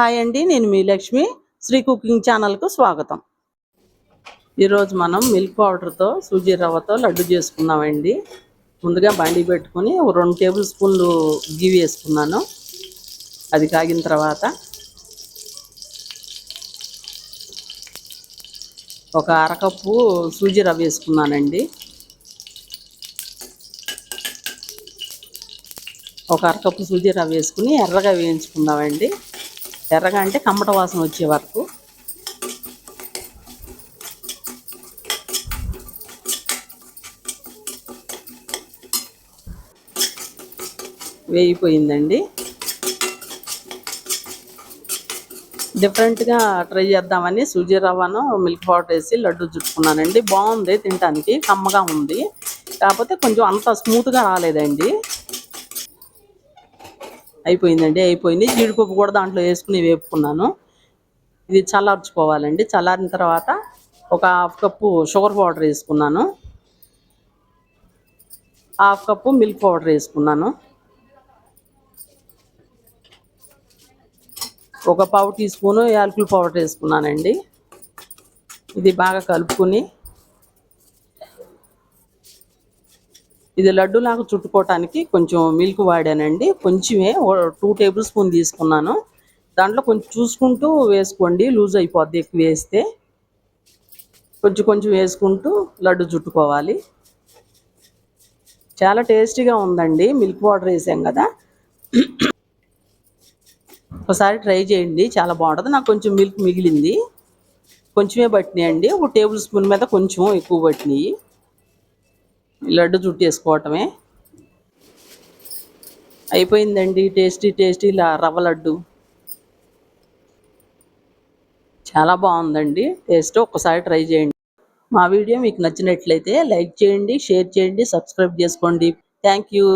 Hi అండి నేను మీ Lakshmi. Shri cooking ఛానల్కు స్వాగతం. ఈరోజు మనం మిల్క్ పౌడర్తో సూజీ రవ్వతో లడ్డు చేసుకున్నామండి. ముందుగా బండి పెట్టుకుని రెండు టేబుల్ స్పూన్లు గీ వేసుకున్నాను. అది కాగిన తర్వాత ఒక అరకప్పు సూజీ రవ్వ వేసుకున్నానండి. ఒక అరకప్పు సూజీ రవ్వ వేసుకుని ఎర్రగా వేయించుకుందామండి. ఎర్రగా అంటే కమ్మట వాసన వచ్చే వరకు. వేగిపోయిందండి. డిఫరెంట్గా ట్రై చేద్దామని సూజీ రవ్వను మిల్క్ పౌడర్ వేసి లడ్డు చుట్టుకున్నానండి. బాగుంది తినడానికి కమ్మగా ఉంది. కాకపోతే కొంచెం అంత స్మూత్గా రాలేదండి. అయిపోయిందండి అయిపోయింది. జీడిపప్పు కూడా దాంట్లో వేసుకుని వేపుకున్నాను. ఇది చల్లార్చుకోవాలండి. చల్లారిన తర్వాత ఒక హాఫ్ కప్పు షుగర్ పౌడర్ వేసుకున్నాను. హాఫ్ కప్పు మిల్క్ పౌడర్ వేసుకున్నాను. ఒక పావు టీ స్పూను యాలకుల పౌడర్ వేసుకున్నానండి. ఇది బాగా కలుపుకొని ఇది లడ్డూలాగా చుట్టుకోవటానికి కొంచెం మిల్క్ వాడానండి. కొంచెమే టూ టేబుల్ స్పూన్ తీసుకున్నాను. దాంట్లో కొంచెం చూసుకుంటూ వేసుకోండి. లూజ్ అయిపోద్ది ఎక్కువ వేస్తే. కొంచెం కొంచెం వేసుకుంటూ లడ్డు చుట్టుకోవాలి. చాలా టేస్టీగా ఉందండి. మిల్క్ పౌడర్ వేసాం కదా. ఒకసారి ట్రై చేయండి. చాలా బాగుంటుంది. నాకు కొంచెం మిల్క్ మిగిలింది. కొంచెమే పట్టినాయండి. ఒక టేబుల్ స్పూన్ మీద కొంచెం ఎక్కువ పట్టినాయి. లడ్డు చుట్టేసుకోవటమే. అయిపోయిందండి టేస్టీ టేస్టీ రవ్వ లడ్డు. చాలా బాగుందండి టేస్ట్ ఒక్కసారి ట్రై చేయండి. మా వీడియో మీకు నచ్చినట్లయితే లైక్ చేయండి షేర్ చేయండి సబ్స్క్రైబ్ చేసుకోండి. Thank you.